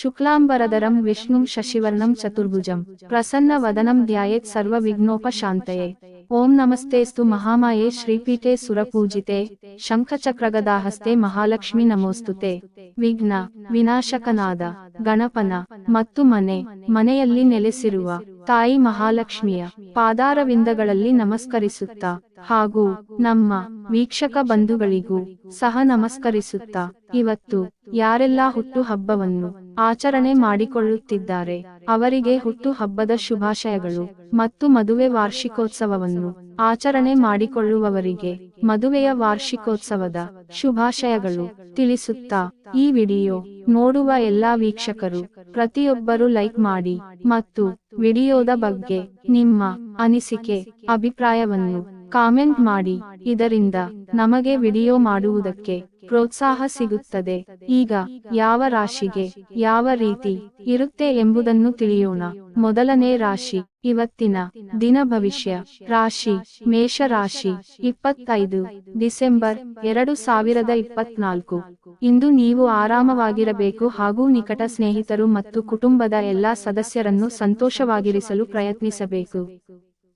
ಶುಕ್ಲಾಂಬರಧರಂ ವಿಷ್ಣುಂ ಶಶಿವರ್ಣಂ ಚತುರ್ಭುಜಂ ಪ್ರಸನ್ನ ವದನಂ ಧ್ಯಾಯೇತ್ ಸರ್ವ ವಿಘ್ನೋಪಶಾಂತಯೇ ಓಂ ನಮಸ್ತೇಸ್ತು ಮಹಾಮಾಯೇ ಶ್ರೀಪೀಠೆ ಸುರಪೂಜಿತೆ. ಶಂಖಚಕ್ರಗದಾಹಸ್ತೆ ಮಹಾಲಕ್ಷ್ಮಿ ನಮೋಸ್ತುತೆ. ವಿಘ್ನ, ವಿನಾಶಕನಾದ, ಗಣಪನ, ಮತ್ತು ಮನೆ, ಮನೆಯಲ್ಲಿ ನೆಲೆಸಿರುವ ತಾಯಿ ಮಹಾಲಕ್ಷ್ಮಿಯ ಪಾದಾರವಿಂದಗಳಲ್ಲಿ ನಮಸ್ಕರಿಸುತ್ತಾ ಹಾಗೂ ನಮ್ಮ ವೀಕ್ಷಕ ಬಂಧುಗಳಿಗೂ ಸಹ ನಮಸ್ಕರಿಸುತ್ತಾ ಇವತ್ತು ಯಾರೆಲ್ಲಾ ಹುಟ್ಟು ಹಬ್ಬವನ್ನು ಆಚರಣೆ ಮಾಡಿಕೊಳ್ಳುತ್ತಿದ್ದಾರೆ. ಅವರಿಗೆ ಹುಟ್ಟು ಹಬ್ಬದ ಶುಭಾಶಯಗಳು ಮತ್ತು ಮದುವೆ ವಾರ್ಷಿಕೋತ್ಸವವನ್ನು ಆಚರಣೆ ಮಾಡಿಕೊಳ್ಳುವವರಿಗೆ ಮದುವೆಯ ವಾರ್ಷಿಕೋತ್ಸವದ ಶುಭಾಶಯಗಳು ತಿಳಿಸುತ್ತಾ ಈ ವಿಡಿಯೋ ನೋಡುವ ಎಲ್ಲಾ ವೀಕ್ಷಕರು ಪ್ರತಿಯೊಬ್ಬರು ಲೈಕ್ ಮಾಡಿ ಮತ್ತು ವಿಡಿಯೋದ ಬಗ್ಗೆ ನಿಮ್ಮ ಅನಿಸಿಕೆ, ಅಭಿಪ್ರಾಯವನ್ನು ಕಾಮೆಂಟ್ ಮಾಡಿ. ಇದರಿಂದ ನಮಗೆ ವಿಡಿಯೋ ಮಾಡುವುದಕ್ಕೆ ಪ್ರೋತ್ಸಾಹ ಸಿಗುತ್ತದೆ. ಈಗ ಯಾವ ರಾಶಿಗೆ ಯಾವ ರೀತಿ ಇರುತ್ತೆ ಎಂಬುದನ್ನು ತಿಳಿಯೋಣ. ಮೊದಲನೇ ರಾಶಿ, ಇವತ್ತಿನ ದಿನ ಭವಿಷ್ಯ. ರಾಶಿ ಮೇಷ ರಾಶಿ ಇಪ್ಪತ್ತೈದು ಡಿಸೆಂಬರ್ ಎರಡು ಸಾವಿರದ ಇಪ್ಪತ್ನಾಲ್ಕು. ಇಂದು ನೀವು ಆರಾಮವಾಗಿರಬೇಕು ಹಾಗೂ ನಿಕಟ ಸ್ನೇಹಿತರು ಮತ್ತು ಕುಟುಂಬದ ಎಲ್ಲಾ ಸದಸ್ಯರನ್ನು ಸಂತೋಷವಾಗಿರಿಸಲು ಪ್ರಯತ್ನಿಸಬೇಕು.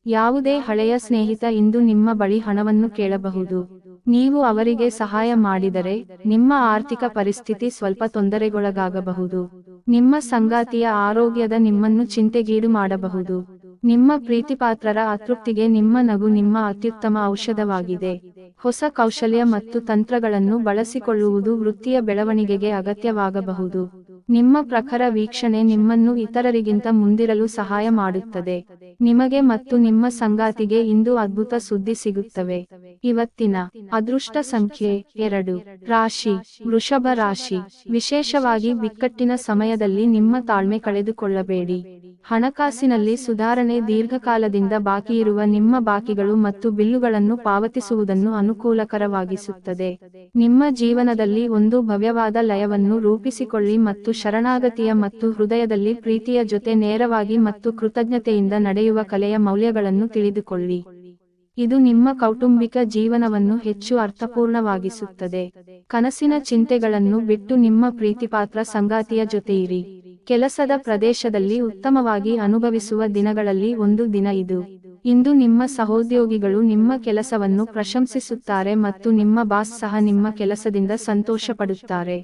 ಯಾವುದೇ ಹಳೆಯ ಸ್ನೇಹಿತ ಇಂದು ನಿಮ್ಮ ಬಳಿ ಹಣವನ್ನು ಕೇಳಬಹುದು. ನೀವು ಅವರಿಗೆ ಸಹಾಯ ಮಾಡಿದರೆ ನಿಮ್ಮ ಆರ್ಥಿಕ ಪರಿಸ್ಥಿತಿ ಸ್ವಲ್ಪ ತೊಂದರೆಗೊಳಗಾಗಬಹುದು. ನಿಮ್ಮ ಸಂಗಾತಿಯ ಆರೋಗ್ಯದ ನಿಮ್ಮನ್ನು ಚಿಂತೆಗೀಡು ಮಾಡಬಹುದು. ನಿಮ್ಮ ಪ್ರೀತಿಪಾತ್ರರ ಅತೃಪ್ತಿಗೆ ನಿಮ್ಮ ನಗು ನಿಮ್ಮ ಅತ್ಯುತ್ತಮ ಔಷಧವಾಗಿದೆ. ಹೊಸ ಕೌಶಲ್ಯ ಮತ್ತು ತಂತ್ರಗಳನ್ನು ಬಳಸಿಕೊಳ್ಳುವುದು ವೃತ್ತಿಯ ಬೆಳವಣಿಗೆಗೆ ಅಗತ್ಯವಾಗಬಹುದು. ನಿಮ್ಮ ಪ್ರಖರ ವೀಕ್ಷಣೆ ನಿಮ್ಮನ್ನು ಇತರರಿಗಿಂತ ಮುಂದಿರಲು ಸಹಾಯ ಮಾಡುತ್ತದೆ. ನಿಮಗೆ ಮತ್ತು ನಿಮ್ಮ ಸಂಗಾತಿಗೆ ಇಂದು ಅದ್ಭುತ ಸುದ್ದಿ ಸಿಗುತ್ತವೆ. ಇವತ್ತಿನ ಅದೃಷ್ಟ ಸಂಖ್ಯೆ ಎರಡು. ರಾಶಿ, ವೃಷಭ ರಾಶಿ. ವಿಶೇಷವಾಗಿ ಬಿಕ್ಕಟ್ಟಿನ ಸಮಯದಲ್ಲಿ ನಿಮ್ಮ ತಾಳ್ಮೆ ಕಳೆದುಕೊಳ್ಳಬೇಡಿ. ಹಣಕಾಸಿನಲ್ಲಿ ಸುಧಾರಣೆ ದೀರ್ಘಕಾಲದಿಂದ ಬಾಕಿಯಿರುವ ನಿಮ್ಮ ಬಾಕಿಗಳು ಮತ್ತು ಬಿಲ್ಲುಗಳನ್ನು ಪಾವತಿಸುವುದನ್ನು ಅನುಕೂಲಕರವಾಗಿಸುತ್ತದೆ. ನಿಮ್ಮ ಜೀವನದಲ್ಲಿ ಒಂದು ಭವ್ಯವಾದ ಲಯವನ್ನು ರೂಪಿಸಿಕೊಳ್ಳಿ ಮತ್ತು ಶರಣಾಗತಿಯ ಮತ್ತು ಹೃದಯದಲ್ಲಿ ಪ್ರೀತಿಯ ಜೊತೆ ನೇರವಾಗಿ ಮತ್ತು ಕೃತಜ್ಞತೆಯಿಂದ ನಡೆಯುವ ಕಲೆಯ ಮೌಲ್ಯಗಳನ್ನು ತಿಳಿದುಕೊಳ್ಳಿ. ಇದು ನಿಮ್ಮ ಕೌಟುಂಬಿಕ ಜೀವನವನ್ನು ಹೆಚ್ಚು ಅರ್ಥಪೂರ್ಣವಾಗಿಸುತ್ತದೆ. ಕನಸಿನ ಚಿಂತೆಗಳನ್ನು ಬಿಟ್ಟು ನಿಮ್ಮ ಪ್ರೀತಿಪಾತ್ರ ಸಂಗಾತಿಯ ಜೊತೆಯಿರಿ. ಕೆಲಸದ ಪ್ರದೇಶದಲ್ಲಿ ಉತ್ತಮವಾಗಿ ಅನುಭವಿಸುವ ದಿನಗಳಲ್ಲಿ ಒಂದು ದಿನ ಇದು. ಇಂದು ನಿಮ್ಮ ಸಹೋದ್ಯೋಗಿಗಳು ನಿಮ್ಮ ಕೆಲಸವನ್ನು ಪ್ರಶಂಸಿಸುತ್ತಾರೆ ಮತ್ತು ನಿಮ್ಮ ಬಾಸ್ ಸಹ ನಿಮ್ಮ ಕೆಲಸದಿಂದ ಸಂತೋಷ ಪಡುತ್ತಾರೆ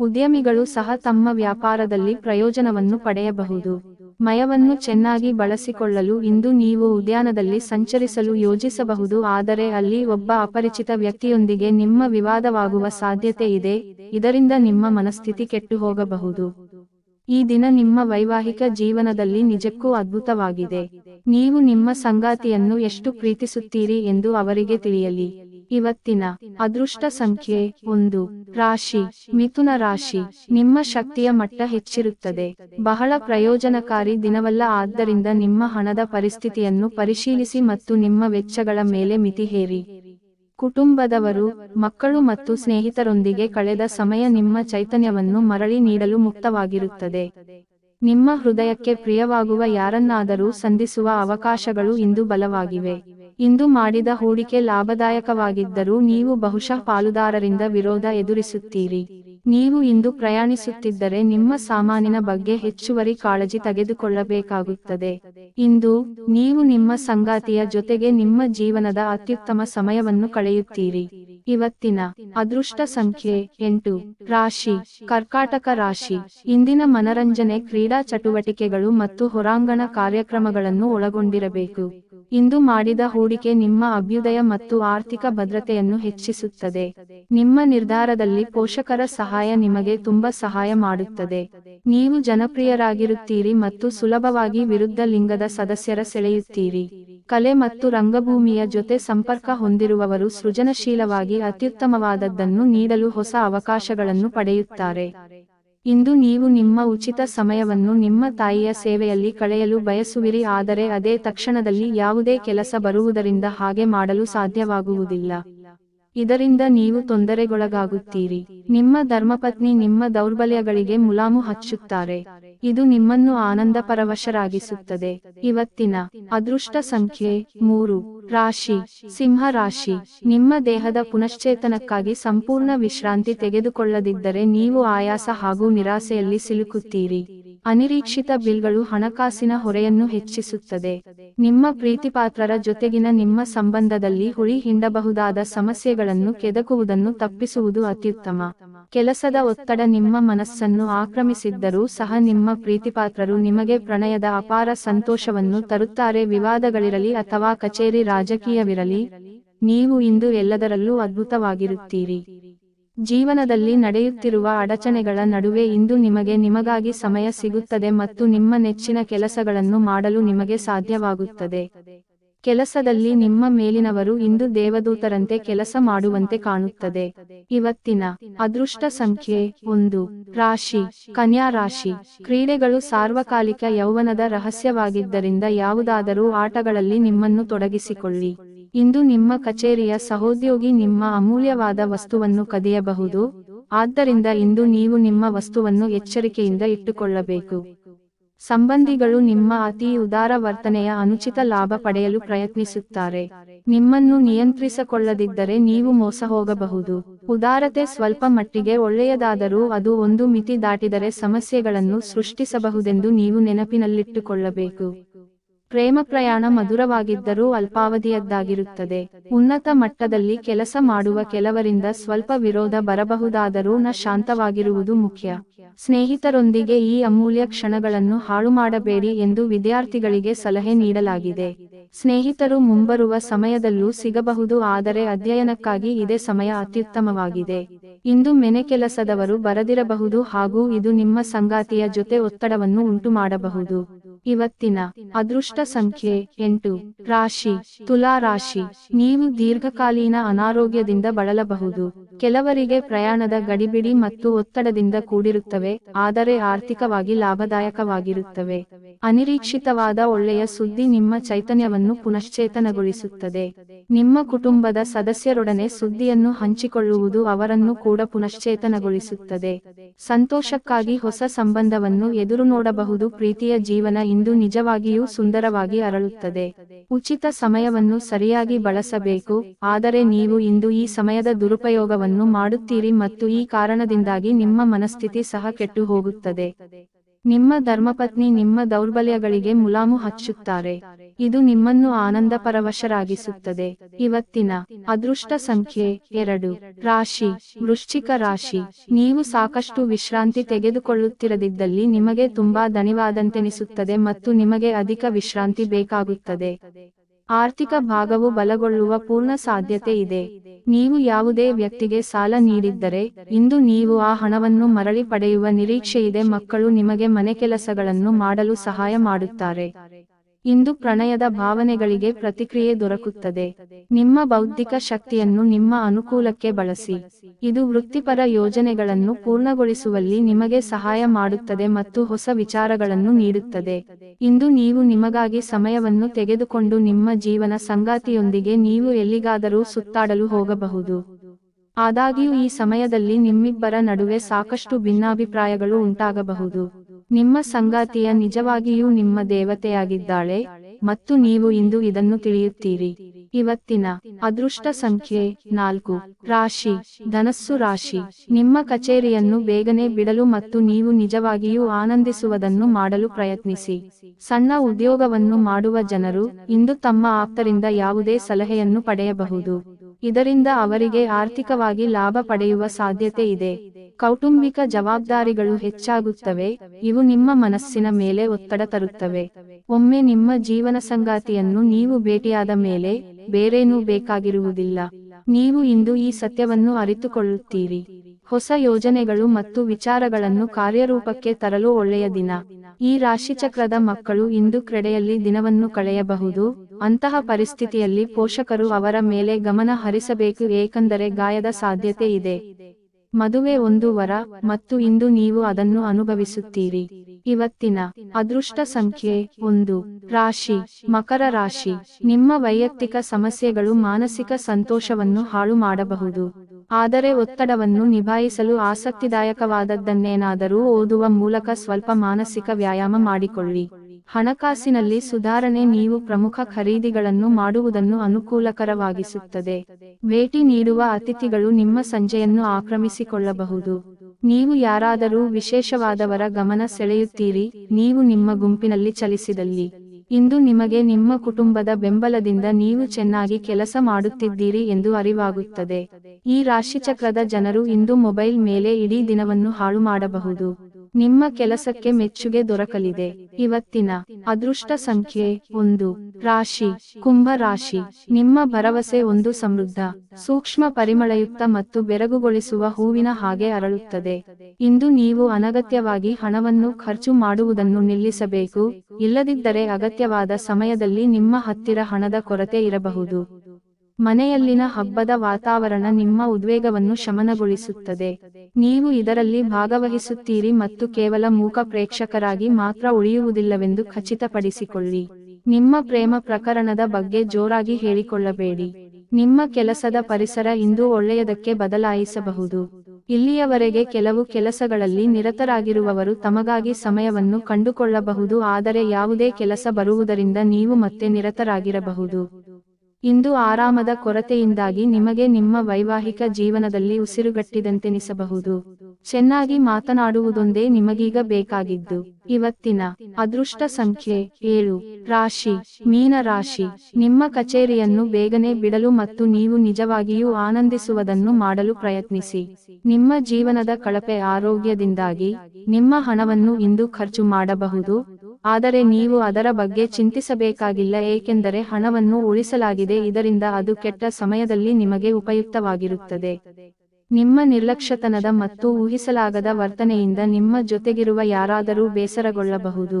ಉದ್ಯಮಿಗಳು ಸಹ ತಮ್ಮ ವ್ಯಾಪಾರದಲ್ಲಿ ಪ್ರಯೋಜನವನ್ನು ಪಡೆಯಬಹುದು. ಮಯವನ್ನು ಚೆನ್ನಾಗಿ ಬಳಸಿಕೊಳ್ಳಲು ಇಂದು ನೀವು ಉದ್ಯಾನದಲ್ಲಿ ಸಂಚರಿಸಲು ಯೋಜಿಸಬಹುದು, ಆದರೆ ಅಲ್ಲಿ ಒಬ್ಬ ಅಪರಿಚಿತ ವ್ಯಕ್ತಿಯೊಂದಿಗೆ ನಿಮ್ಮ ವಿವಾದವಾಗುವ ಸಾಧ್ಯತೆ ಇದೆ, ಇದರಿಂದ ನಿಮ್ಮ ಮನಸ್ಥಿತಿ ಕೆಟ್ಟು ಹೋಗಬಹುದು ಈ ದಿನ ನಿಮ್ಮ ವೈವಾಹಿಕ ಜೀವನದಲ್ಲಿ ನಿಜಕ್ಕೂ ಅದ್ಭುತವಾಗಿದೆ. ನೀವು ನಿಮ್ಮ ಸಂಗಾತಿಯನ್ನು ಎಷ್ಟು ಪ್ರೀತಿಸುತ್ತೀರಿ ಎಂದು ಅವರಿಗೆ ತಿಳಿಯಲಿ. ಇವತ್ತಿನ ಅದೃಷ್ಟ ಸಂಖ್ಯೆ ಒಂದು. ರಾಶಿ. ಮಿಥುನ ರಾಶಿ. ನಿಮ್ಮ ಶಕ್ತಿಯ ಮಟ್ಟ ಹೆಚ್ಚಿರುತ್ತದೆ. ಬಹಳ ಪ್ರಯೋಜನಕಾರಿ ದಿನವಲ್ಲ, ಆದ್ದರಿಂದ ನಿಮ್ಮ ಹಣದ ಪರಿಸ್ಥಿತಿಯನ್ನು ಪರಿಶೀಲಿಸಿ ಮತ್ತು ನಿಮ್ಮ ವೆಚ್ಚಗಳ ಮೇಲೆ ಮಿತಿ ಹೇರಿ. ಕುಟುಂಬದವರು, ಮಕ್ಕಳು ಮತ್ತು ಸ್ನೇಹಿತರೊಂದಿಗೆ ಕಳೆದ ಸಮಯ ನಿಮ್ಮ ಚೈತನ್ಯವನ್ನು ಮರಳಿ ನೀಡಲು ಮುಕ್ತವಾಗಿರುತ್ತದೆ. ನಿಮ್ಮ ಹೃದಯಕ್ಕೆ ಪ್ರಿಯವಾಗುವ ಯಾರನ್ನಾದರೂ ಸಂಧಿಸುವ ಅವಕಾಶಗಳು ಇಂದು ಬಲವಾಗಿವೆ. ಇಂದು ಮಾಡಿದ ಹೂಡಿಕೆ ಲಾಭದಾಯಕವಾಗಿದ್ದರೂ ನೀವು ಬಹುಶಃ ಪಾಲುದಾರರಿಂದ ವಿರೋಧ ಎದುರಿಸುತ್ತೀರಿ. ನೀವು ಇಂದು ಪ್ರಯಾಣಿಸುತ್ತಿದ್ದರೆ ನಿಮ್ಮ ಸಾಮಾನಿನ ಬಗ್ಗೆ ಹೆಚ್ಚುವರಿ ಕಾಳಜಿ ತೆಗೆದುಕೊಳ್ಳಬೇಕಾಗುತ್ತದೆ. ಇಂದು ನೀವು ನಿಮ್ಮ ಸಂಗಾತಿಯ ಜೊತೆಗೆ ನಿಮ್ಮ ಜೀವನದ ಅತ್ಯುತ್ತಮ ಸಮಯವನ್ನು ಕಳೆಯುತ್ತೀರಿ. ಇವತ್ತಿನ ಅದೃಷ್ಟ ಸಂಖ್ಯೆ ಎಂಟು. ರಾಶಿ. ಕರ್ಕಾಟಕ ರಾಶಿ. ಇಂದಿನ ಮನರಂಜನೆ, ಕ್ರೀಡಾ ಚಟುವಟಿಕೆಗಳು ಮತ್ತು ಹೊರಾಂಗಣ ಕಾರ್ಯಕ್ರಮಗಳನ್ನು ಒಳಗೊಂಡಿರಬೇಕು. ಇಂದು ಮಾಡಿದ ಹೂಡಿಕೆ ನಿಮ್ಮ ಅಭ್ಯುದಯ ಮತ್ತು ಆರ್ಥಿಕ ಭದ್ರತೆಯನ್ನು ಹೆಚ್ಚಿಸುತ್ತದೆ. ನಿಮ್ಮ ನಿರ್ಧಾರದಲ್ಲಿ ಪೋಷಕರ ಸಹಾಯ ನಿಮಗೆ ತುಂಬಾ ಸಹಾಯ ಮಾಡುತ್ತದೆ. ನೀವು ಜನಪ್ರಿಯರಾಗಿರುತ್ತೀರಿ ಮತ್ತು ಸುಲಭವಾಗಿ ವಿರುದ್ಧ ಲಿಂಗದ ಸದಸ್ಯರ ಸೆಳೆಯುತ್ತೀರಿ. ಕಲೆ ಮತ್ತು ರಂಗಭೂಮಿಯ ಜೊತೆ ಸಂಪರ್ಕ ಹೊಂದಿರುವವರು ಸೃಜನಶೀಲವಾಗಿ ಅತ್ಯುತ್ತಮವಾದದ್ದನ್ನು ನೀಡಲು ಹೊಸ ಅವಕಾಶಗಳನ್ನು ಪಡೆಯುತ್ತಾರೆ. ಇಂದು ನೀವು ನಿಮ್ಮ ಉಚಿತ ಸಮಯವನ್ನು ನಿಮ್ಮ ತಾಯಿಯ ಸೇವೆಯಲ್ಲಿ ಕಳೆಯಲು ಬಯಸುವಿರಿ, ಆದರೆ ಅದೇ ತಕ್ಷಣದಲ್ಲಿ ಯಾವುದೇ ಕೆಲಸ ಬರುವುದರಿಂದ ಹಾಗೆ ಮಾಡಲು ಸಾಧ್ಯವಾಗುವುದಿಲ್ಲ. ಇದರಿಂದ ನೀವು ತೊಂದರೆಗೊಳಗಾಗುತ್ತೀರಿ. ನಿಮ್ಮ ಧರ್ಮಪತ್ನಿ ನಿಮ್ಮ ದೌರ್ಬಲ್ಯಗಳಿಗೆ ಮುಲಾಮು ಹಚ್ಚುತ್ತಾರೆ. ಇದು ನಿಮ್ಮನ್ನು ಆನಂದ ಪರವಶರಾಗಿಸುತ್ತದೆ ಇವತ್ತಿನ ಅದೃಷ್ಟ ಸಂಖ್ಯೆ ಮೂರು, ರಾಶಿ, ಸಿಂಹ ರಾಶಿ. ನಿಮ್ಮ ದೇಹದ ಪುನಶ್ಚೇತನಕ್ಕಾಗಿ ಸಂಪೂರ್ಣ ವಿಶ್ರಾಂತಿ ತೆಗೆದುಕೊಳ್ಳದಿದ್ದರೆ ನೀವು ಆಯಾಸ ಹಾಗೂ ನಿರಾಸೆಯಲ್ಲಿ ಸಿಲುಕುತ್ತೀರಿ. ಅನಿರೀಕ್ಷಿತ ಬಿಲ್ಗಳು ಹಣಕಾಸಿನ ಹೊರೆಯನ್ನು ಹೆಚ್ಚಿಸುತ್ತದೆ. ನಿಮ್ಮ ಪ್ರೀತಿಪಾತ್ರರ ಜೊತೆಗಿನ ನಿಮ್ಮ ಸಂಬಂಧದಲ್ಲಿ ಹುಳಿ ಹಿಂಡಬಹುದಾದ ಸಮಸ್ಯೆಗಳನ್ನು ಕೆದಕುವುದನ್ನು ತಪ್ಪಿಸುವುದು ಅತ್ಯುತ್ತಮ. ಕೆಲಸದ ಒತ್ತಡ ನಿಮ್ಮ ಮನಸ್ಸನ್ನು ಆಕ್ರಮಿಸಿದ್ದರೂ ಸಹ ನಿಮ್ಮ ಪ್ರೀತಿಪಾತ್ರರು ನಿಮಗೆ ಪ್ರಣಯದ ಅಪಾರ ಸಂತೋಷವನ್ನು ತರುತ್ತಾರೆ. ವಿವಾದಗಳಿರಲಿ ಅಥವಾ ಕಚೇರಿ ರಾಜಕೀಯವಿರಲಿ, ನೀವು ಇಂದು ಎಲ್ಲದರಲ್ಲೂ ಅದ್ಭುತವಾಗಿರುತ್ತೀರಿ. ಜೀವನದಲ್ಲಿ ನಡೆಯುತ್ತಿರುವ ಅಡಚಣೆಗಳ ನಡುವೆ ಇಂದು ನಿಮಗೆ ನಿಮಗಾಗಿ ಸಮಯ ಸಿಗುತ್ತದೆ ಮತ್ತು ನಿಮ್ಮ ನೆಚ್ಚಿನ ಕೆಲಸಗಳನ್ನು ಮಾಡಲು ನಿಮಗೆ ಸಾಧ್ಯವಾಗುತ್ತದೆ. ಕೆಲಸದಲ್ಲಿ ನಿಮ್ಮ ಮೇಲಿನವರು ಇಂದು ದೇವದೂತರಂತೆ ಕೆಲಸ ಮಾಡುವಂತೆ ಕಾಣುತ್ತದೆ. ಇವತ್ತಿನ ಅದೃಷ್ಟ ಸಂಖ್ಯೆ ಒಂದು. ರಾಶಿ. ಕನ್ಯಾ ರಾಶಿ. ಕ್ರೀಡೆಗಳು ಸಾರ್ವಕಾಲಿಕ ಯೌವನದ ರಹಸ್ಯವಾಗಿದ್ದರಿಂದ ಯಾವುದಾದರೂ ಆಟಗಳಲ್ಲಿ ನಿಮ್ಮನ್ನು ತೊಡಗಿಸಿಕೊಳ್ಳಿ. ಇಂದು ನಿಮ್ಮ ಕಚೇರಿಯ ಸಹೋದ್ಯೋಗಿ ನಿಮ್ಮ ಅಮೂಲ್ಯವಾದ ವಸ್ತುವನ್ನು ಕದಿಯಬಹುದು. ಆದ್ದರಿಂದ ಇಂದು ನೀವು ನಿಮ್ಮ ವಸ್ತುವನ್ನು ಎಚ್ಚರಿಕೆಯಿಂದ ಇಟ್ಟುಕೊಳ್ಳಬೇಕು. ಸಂಬಂಧಿಗಳು ನಿಮ್ಮ ಅತಿ ಉದಾರ ವರ್ತನೆಯ ಅನುಚಿತ ಲಾಭ ಪಡೆಯಲು ಪ್ರಯತ್ನಿಸುತ್ತಾರೆ. ನಿಮ್ಮನ್ನು ನಿಯಂತ್ರಿಸಿಕೊಳ್ಳದಿದ್ದರೆ ನೀವು ಮೋಸ ಹೋಗಬಹುದು. ಉದಾರತೆ ಸ್ವಲ್ಪ ಮಟ್ಟಿಗೆ ಒಳ್ಳೆಯದಾದರೂ ಅದು ಒಂದು ಮಿತಿ ದಾಟಿದರೆ ಸಮಸ್ಯೆಗಳನ್ನು ಸೃಷ್ಟಿಸಬಹುದೆಂದು ನೀವು ನೆನಪಿನಲ್ಲಿಟ್ಟುಕೊಳ್ಳಬೇಕು. ಪ್ರೇಮ ಪ್ರಯಾಣ ಮಧುರವಾಗಿದ್ದರೂ ಅಲ್ಪಾವಧಿಯದ್ದಾಗಿರುತ್ತದೆ. ಉನ್ನತ ಮಟ್ಟದಲ್ಲಿ ಕೆಲಸ ಮಾಡುವ ಕೆಲವರಿಂದ ಸ್ವಲ್ಪ ವಿರೋಧ ಬರಬಹುದಾದರೂ ನ ಶಾಂತವಾಗಿರುವುದು ಮುಖ್ಯ. ಸ್ನೇಹಿತರೊಂದಿಗೆ ಈ ಅಮೂಲ್ಯ ಕ್ಷಣಗಳನ್ನು ಹಾಳು ಮಾಡಬೇಡಿ ಎಂದು ವಿದ್ಯಾರ್ಥಿಗಳಿಗೆ ಸಲಹೆ ನೀಡಲಾಗಿದೆ. ಸ್ನೇಹಿತರು ಮುಂಬರುವ ಸಮಯದಲ್ಲೂ ಸಿಗಬಹುದು ಆದರೆ ಅಧ್ಯಯನಕ್ಕಾಗಿ ಇದೇ ಸಮಯ ಅತ್ಯುತ್ತಮವಾಗಿದೆ. ಇಂದು ಮೆನೆ ಕೆಲಸದವರು ಬರದಿರಬಹುದು ಹಾಗೂ ಇದು ನಿಮ್ಮ ಸಂಗಾತಿಯ ಜೊತೆ ಒತ್ತಡವನ್ನು ಉಂಟು ಮಾಡಬಹುದು ಇವತ್ತಿನ ಅದೃಷ್ಟ ಸಂಖ್ಯೆ ಎಂಟು. ರಾಶಿ. ತುಲಾ ರಾಶಿ. ನೀವು ದೀರ್ಘಕಾಲೀನ ಅನಾರೋಗ್ಯದಿಂದ ಬಳಲಬಹುದು. ಕೆಲವರಿಗೆ ಪ್ರಯಾಣದ ಗಡಿಬಿಡಿ ಮತ್ತು ಒತ್ತಡದಿಂದ ಕೂಡಿರುತ್ತವೆ, ಆದರೆ ಆರ್ಥಿಕವಾಗಿ ಲಾಭದಾಯಕವಾಗಿರುತ್ತವೆ. ಅನಿರೀಕ್ಷಿತವಾದ ಒಳ್ಳೆಯ ಸುದ್ದಿ ನಿಮ್ಮ ಚೈತನ್ಯವನ್ನು ಪುನಶ್ಚೇತನಗೊಳಿಸುತ್ತದೆ. ನಿಮ್ಮ ಕುಟುಂಬದ ಸದಸ್ಯರೊಡನೆ ಸುದ್ದಿಯನ್ನು ಹಂಚಿಕೊಳ್ಳುವುದು ಅವರನ್ನು ಕೂಡ ಪುನಶ್ಚೇತನಗೊಳಿಸುತ್ತದೆ. ಸಂತೋಷಕ್ಕಾಗಿ ಹೊಸ ಸಂಬಂಧವನ್ನು ಎದುರು ನೋಡಬಹುದು. ಪ್ರೀತಿಯ ಜೀವನ ಇಂದು ನಿಜವಾಗಿಯೂ ಸುಂದರವಾಗಿ ಅರಳುತ್ತದೆ. ಉಚಿತ ಸಮಯವನ್ನು ಸರಿಯಾಗಿ ಬಳಸಬೇಕು. ಆದರೆ ನೀವು ಇಂದು ಈ ಸಮಯದ ದುರುಪಯೋಗವನ್ನು ಮಾಡುತ್ತೀರಿ ಮತ್ತು ಈ ಕಾರಣದಿಂದಾಗಿ ನಿಮ್ಮ ಮನಸ್ಥಿತಿ ಸಹ ಕೆಟ್ಟು ಹೋಗುತ್ತದೆ ನಿಮ್ಮ ಧರ್ಮಪತ್ನಿ ನಿಮ್ಮ ದೌರ್ಬಲ್ಯಗಳಿಗೆ ಮುಲಾಮು ಹಚ್ಚುತ್ತಾರೆ. ಇದು ನಿಮ್ಮನ್ನು ಆನಂದ ಪರವಶರಾಗಿಸುತ್ತದೆ ಇವತ್ತಿನ ಅದೃಷ್ಟ ಸಂಖ್ಯೆ ಎರಡು. ರಾಶಿ. ವೃಶ್ಚಿಕ ರಾಶಿ. ನೀವು ಸಾಕಷ್ಟು ವಿಶ್ರಾಂತಿ ತೆಗೆದುಕೊಳ್ಳುತ್ತಿರದಿದ್ದಲ್ಲಿ ನಿಮಗೆ ತುಂಬಾ ದಣಿವಾದಂತೆನಿಸುತ್ತದೆ ಮತ್ತು ನಿಮಗೆ ಅಧಿಕ ವಿಶ್ರಾಂತಿ ಬೇಕಾಗುತ್ತದೆ. ಆರ್ಥಿಕ ಭಾಗವು ಬಲಗೊಳ್ಳುವ ಪೂರ್ಣ ಸಾಧ್ಯತೆ ಇದೆ. ನೀವು ಯಾವುದೇ ವ್ಯಕ್ತಿಗೆ ಸಾಲ ನೀಡಿದ್ದರೆ, ಇಂದು ನೀವು ಆ ಹಣವನ್ನು ಮರಳಿ ಪಡೆಯುವ ನಿರೀಕ್ಷೆಯಿದೆ. ಮಕ್ಕಳು ನಿಮಗೆ ಮನೆ ಕೆಲಸಗಳನ್ನು ಮಾಡಲು ಸಹಾಯ ಮಾಡುತ್ತಾರೆ. ಇಂದು ಪ್ರಣಯದ ಭಾವನೆಗಳಿಗೆ ಪ್ರತಿಕ್ರಿಯೆ ದೊರಕುತ್ತದೆ. ನಿಮ್ಮ ಬೌದ್ಧಿಕ ಶಕ್ತಿಯನ್ನು ನಿಮ್ಮ ಅನುಕೂಲಕ್ಕೆ ಬಳಸಿ. ಇದು ವೃತ್ತಿಪರ ಯೋಜನೆಗಳನ್ನು ಪೂರ್ಣಗೊಳಿಸುವಲ್ಲಿ ನಿಮಗೆ ಸಹಾಯ ಮಾಡುತ್ತದೆ ಮತ್ತು ಹೊಸ ವಿಚಾರಗಳನ್ನು ನೀಡುತ್ತದೆ. ಇಂದು ನೀವು ನಿಮಗಾಗಿ ಸಮಯವನ್ನು ತೆಗೆದುಕೊಂಡು ನಿಮ್ಮ ಜೀವನ ಸಂಗಾತಿಯೊಂದಿಗೆ ನೀವು ಎಲ್ಲಿಗಾದರೂ ಸುತ್ತಾಡಲು ಹೋಗಬಹುದು. ಆದಾಗ್ಯೂ ಈ ಸಮಯದಲ್ಲಿ ನಿಮ್ಮಿಬ್ಬರ ನಡುವೆ ಸಾಕಷ್ಟು ಭಿನ್ನಾಭಿಪ್ರಾಯಗಳು ಉಂಟಾಗಬಹುದು. ನಿಮ್ಮ ಸಂಗಾತಿಯ ನಿಜವಾಗಿಯೂ ನಿಮ್ಮ ದೇವತೆಯಾಗಿದ್ದಾಳೆ ಮತ್ತು ನೀವು ಇಂದು ಇದನ್ನು ತಿಳಿಯುತ್ತೀರಿ. ಇವತ್ತಿನ ಅದೃಷ್ಟ ಸಂಖ್ಯೆ ನಾಲ್ಕು. ರಾಶಿ. ಧನಸ್ಸು ರಾಶಿ. ನಿಮ್ಮ ಕಚೇರಿಯನ್ನು ಬೇಗನೆ ಬಿಡಲು ಮತ್ತು ನೀವು ನಿಜವಾಗಿಯೂ ಆನಂದಿಸುವುದನ್ನು ಮಾಡಲು ಪ್ರಯತ್ನಿಸಿ. ಸಣ್ಣ ಉದ್ಯೋಗವನ್ನು ಮಾಡುವ ಜನರು ಇಂದು ತಮ್ಮ ಆಪ್ತರಿಂದ ಯಾವುದೇ ಸಲಹೆಯನ್ನು ಪಡೆಯಬಹುದು. ಇದರಿಂದ ಅವರಿಗೆ ಆರ್ಥಿಕವಾಗಿ ಲಾಭ ಪಡೆಯುವ ಸಾಧ್ಯತೆ ಇದೆ. ಕೌಟುಂಬಿಕ ಜವಾಬ್ದಾರಿಗಳು ಹೆಚ್ಚಾಗುತ್ತವೆ, ಇವು ನಿಮ್ಮ ಮನಸ್ಸಿನ ಮೇಲೆ ಒತ್ತಡ ತರುತ್ತವೆ. ಒಮ್ಮೆ ನಿಮ್ಮ ಜೀವನ ಸಂಗಾತಿಯನ್ನು ನೀವು ಭೇಟಿಯಾದ ಮೇಲೆ ಬೇರೇನೂ ಬೇಕಾಗಿರುವುದಿಲ್ಲ. ನೀವು ಇಂದು ಈ ಸತ್ಯವನ್ನು ಅರಿತುಕೊಳ್ಳುತ್ತೀರಿ. ಹೊಸ ಯೋಜನೆಗಳು ಮತ್ತು ವಿಚಾರಗಳನ್ನು ಕಾರ್ಯರೂಪಕ್ಕೆ ತರಲು ಒಳ್ಳೆಯ ದಿನ. ಈ ರಾಶಿಚಕ್ರದ ಮಕ್ಕಳು ಇಂದು ಕ್ರೆಡೆಯಲ್ಲಿ ದಿನವನ್ನು ಕಳೆಯಬಹುದು. ಅಂತಹ ಪರಿಸ್ಥಿತಿಯಲ್ಲಿ ಪೋಷಕರು ಅವರ ಮೇಲೆ ಗಮನ ಹರಿಸಬೇಕು, ಏಕೆಂದರೆ ಗಾಯದ ಸಾಧ್ಯತೆ ಇದೆ. ಮದುವೆ ಒಂದು ವರ ಮತ್ತು ಇಂದು ನೀವು ಅದನ್ನು ಅನುಭವಿಸುತ್ತೀರಿ. ಇವತ್ತಿನ ಅದೃಷ್ಟ ಸಂಖ್ಯೆ ಒಂದು. ರಾಶಿ. ಮಕರ ರಾಶಿ. ನಿಮ್ಮ ವೈಯಕ್ತಿಕ ಸಮಸ್ಯೆಗಳು ಮಾನಸಿಕ ಸಂತೋಷವನ್ನು ಹಾಳು ಮಾಡಬಹುದು. ಆದರೆ ಒತ್ತಡವನ್ನು ನಿಭಾಯಿಸಲು ಆಸಕ್ತಿದಾಯಕವಾದದ್ದನ್ನೇನಾದರೂ ಓದುವ ಮೂಲಕ ಸ್ವಲ್ಪ ಮಾನಸಿಕ ವ್ಯಾಯಾಮ ಮಾಡಿಕೊಳ್ಳಿ. ಹಣಕಾಸಿನಲ್ಲಿ ಸುಧಾರಣೆ ನೀವು ಪ್ರಮುಖ ಖರೀದಿಗಳನ್ನು ಮಾಡುವುದನ್ನು ಅನುಕೂಲಕರವಾಗಿಸುತ್ತದೆ. ಭೇಟಿ ನೀಡುವ ಅತಿಥಿಗಳು ನಿಮ್ಮ ಸಂಜೆಯನ್ನು ಆಕ್ರಮಿಸಿಕೊಳ್ಳಬಹುದು. ನೀವು ಯಾರಾದರೂ ವಿಶೇಷವಾದವರ ಗಮನ ಸೆಳೆಯುತ್ತೀರಿ, ನೀವು ನಿಮ್ಮ ಗುಂಪಿನಲ್ಲಿ ಚಲಿಸಿದಲ್ಲಿ. ಇಂದು ನಿಮಗೆ ನಿಮ್ಮ ಕುಟುಂಬದ ಬೆಂಬಲದಿಂದ ನೀವು ಚೆನ್ನಾಗಿ ಕೆಲಸ ಮಾಡುತ್ತಿದ್ದೀರಿ ಎಂದು ಅರಿವಾಗುತ್ತದೆ. ಈ ರಾಶಿಚಕ್ರದ ಜನರು ಇಂದು ಮೊಬೈಲ್ ಮೇಲೆ ಇಡೀ ದಿನವನ್ನು ಹಾಳು ಮಾಡಬಹುದು ನಿಮ್ಮ ಕೆಲಸಕ್ಕೆ ಮೆಚ್ಚುಗೆ ದೊರಕಲಿದೆ. ಇವತ್ತಿನ ಅದೃಷ್ಟ ಸಂಖ್ಯೆ ಒಂದು. ರಾಶಿ, ಕುಂಭ ರಾಶಿ. ನಿಮ್ಮ ಭರವಸೆ ಒಂದು ಸಮೃದ್ಧ, ಸೂಕ್ಷ್ಮ ಪರಿಮಳಯುಕ್ತ ಮತ್ತು ಬೆರಗುಗೊಳಿಸುವ ಹೂವಿನ ಹಾಗೆ ಅರಳುತ್ತದೆ. ಇಂದು ನೀವು ಅನಗತ್ಯವಾಗಿ ಹಣವನ್ನು ಖರ್ಚು ಮಾಡುವುದನ್ನು ನಿಲ್ಲಿಸಬೇಕು. ಇಲ್ಲದಿದ್ದರೆ ಅಗತ್ಯವಾದ ಸಮಯದಲ್ಲಿ ನಿಮ್ಮ ಹತ್ತಿರ ಹಣದ ಕೊರತೆ ಇರಬಹುದು. ಮನೆಯಲ್ಲಿನ ಹಬ್ಬದ ವಾತಾವರಣ ನಿಮ್ಮ ಉದ್ವೇಗವನ್ನು ಶಮನಗೊಳಿಸುತ್ತದೆ. ನೀವು ಇದರಲ್ಲಿ ಭಾಗವಹಿಸುತ್ತೀರಿ ಮತ್ತು ಕೇವಲ ಮೂಕ ಪ್ರೇಕ್ಷಕರಾಗಿ ಮಾತ್ರ ಉಳಿಯುವುದಿಲ್ಲವೆಂದು ಖಚಿತಪಡಿಸಿಕೊಳ್ಳಿ. ನಿಮ್ಮ ಪ್ರೇಮ ಪ್ರಕರಣದ ಬಗ್ಗೆ ಜೋರಾಗಿ ಹೇಳಿಕೊಳ್ಳಬೇಡಿ. ನಿಮ್ಮ ಕೆಲಸದ ಪರಿಸರ ಇಂದು ಒಳ್ಳೆಯದಕ್ಕೆ ಬದಲಾಯಿಸಬಹುದು. ಇಲ್ಲಿಯವರೆಗೆ ಕೆಲವು ಕೆಲಸಗಳಲ್ಲಿ ನಿರತರಾಗಿರುವವರು ತಮಗಾಗಿ ಸಮಯವನ್ನು ಕಂಡುಕೊಳ್ಳಬಹುದು, ಆದರೆ ಯಾವುದೇ ಕೆಲಸ ಬರುವುದರಿಂದ ನೀವು ಮತ್ತೆ ನಿರತರಾಗಿರಬಹುದು. ಇಂದು ಆರಾಮದ ಕೊರತೆಯಿಂದಾಗಿ ನಿಮಗೆ ನಿಮ್ಮ ವೈವಾಹಿಕ ಜೀವನದಲ್ಲಿ ಉಸಿರುಗಟ್ಟಿದಂತೆನಿಸಬಹುದು. ಚೆನ್ನಾಗಿ ಮಾತನಾಡುವುದೊಂದೇ ನಿಮಗೀಗ ಬೇಕಾಗಿದ್ದು. ಇವತ್ತಿನ ಅದೃಷ್ಟ ಸಂಖ್ಯೆ ಏಳು. ರಾಶಿ. ಮೀನ ರಾಶಿ ನಿಮ್ಮ ಕಚೇರಿಯನ್ನು ಬೇಗನೆ ಬಿಡಲು ಮತ್ತು ನೀವು ನಿಜವಾಗಿಯೂ ಆನಂದಿಸುವುದನ್ನು ಮಾಡಲು ಪ್ರಯತ್ನಿಸಿ. ನಿಮ್ಮ ಜೀವನದ ಕಳಪೆ ಆರೋಗ್ಯದಿಂದಾಗಿ ನಿಮ್ಮ ಹಣವನ್ನು ಇಂದು ಖರ್ಚು ಮಾಡಬಹುದು. ಆದರೆ ನೀವು ಅದರ ಬಗ್ಗೆ ಚಿಂತಿಸಬೇಕಾಗಿಲ್ಲ, ಏಕೆಂದರೆ ಹಣವನ್ನು ಉಳಿಸಲಾಗಿದೆ, ಇದರಿಂದ ಅದು ಕೆಟ್ಟ ಸಮಯದಲ್ಲಿ ನಿಮಗೆ ಉಪಯುಕ್ತವಾಗಿರುತ್ತದೆ. ನಿಮ್ಮ ನಿರ್ಲಕ್ಷ್ಯತನದ ಮತ್ತು ಊಹಿಸಲಾಗದ ವರ್ತನೆಯಿಂದ ನಿಮ್ಮ ಜೊತೆಗಿರುವ ಯಾರಾದರೂ ಬೇಸರಗೊಳ್ಳಬಹುದು.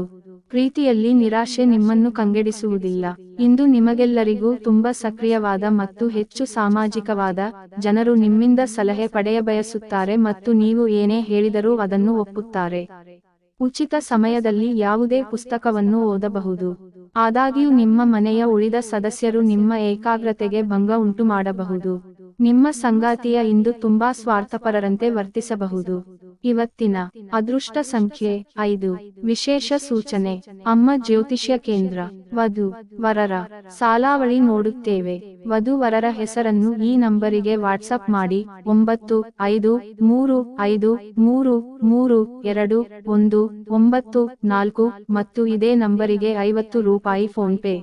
ಪ್ರೀತಿಯಲ್ಲಿ ನಿರಾಶೆ ನಿಮ್ಮನ್ನು ಕಂಗೆಡಿಸುವುದಿಲ್ಲ. ಇಂದು ನಿಮಗೆಲ್ಲರಿಗೂ ತುಂಬಾ ಸಕ್ರಿಯವಾದ ಮತ್ತು ಹೆಚ್ಚು ಸಾಮಾಜಿಕವಾದ ಜನರು ನಿಮ್ಮಿಂದ ಸಲಹೆ ಪಡೆಯಬಯಸುತ್ತಾರೆ ಮತ್ತು ನೀವು ಏನೇ ಹೇಳಿದರೂ ಅದನ್ನು ಒಪ್ಪುತ್ತಾರೆ. ಉಚಿತ ಸಮಯದಲ್ಲಿ ಯಾವುದೇ ಪುಸ್ತಕವನ್ನು ಓದಬಹುದು. ಆದಾಗ್ಯೂ ನಿಮ್ಮ ಮನೆಯ ಉಳಿದ ಸದಸ್ಯರು ನಿಮ್ಮ ಏಕಾಗ್ರತೆಗೆ ಭಂಗ ಉಂಟು ಮಾಡಬಹುದು ನಿಮ್ಮ ಸಂಗಾತಿಯ ಇಂದು ತುಂಬಾ ಸ್ವಾರ್ಥಪರರಂತೆ ವರ್ತಿಸಬಹುದು. ಇವತ್ತಿನ ಅದೃಷ್ಟ ಸಂಖ್ಯೆ ಐದು. ವಿಶೇಷ ಸೂಚನೆ. ಅಮ್ಮ ಜ್ಯೋತಿಷ್ಯ ಕೇಂದ್ರ. ವಧು. ವರರ. ಸಾಲಾವಳಿ ನೋಡುತ್ತೇವೆ. ವಧು ವರರ ಹೆಸರನ್ನು ಈ ನಂಬರಿಗೆ ವಾಟ್ಸಪ್ ಮಾಡಿ. ಒಂಬತ್ತು, ಐದು, ಮೂರು ಐದು, ಮೂರು ಮೂರು, ಎರಡು, ಒಂದು, ಒಂಬತ್ತು, ನಾಲ್ಕು ಮತ್ತು ಇದೇ ನಂಬರಿಗೆ ಐವತ್ತು ರೂಪಾಯಿ ಫೋನ್ ಪೇ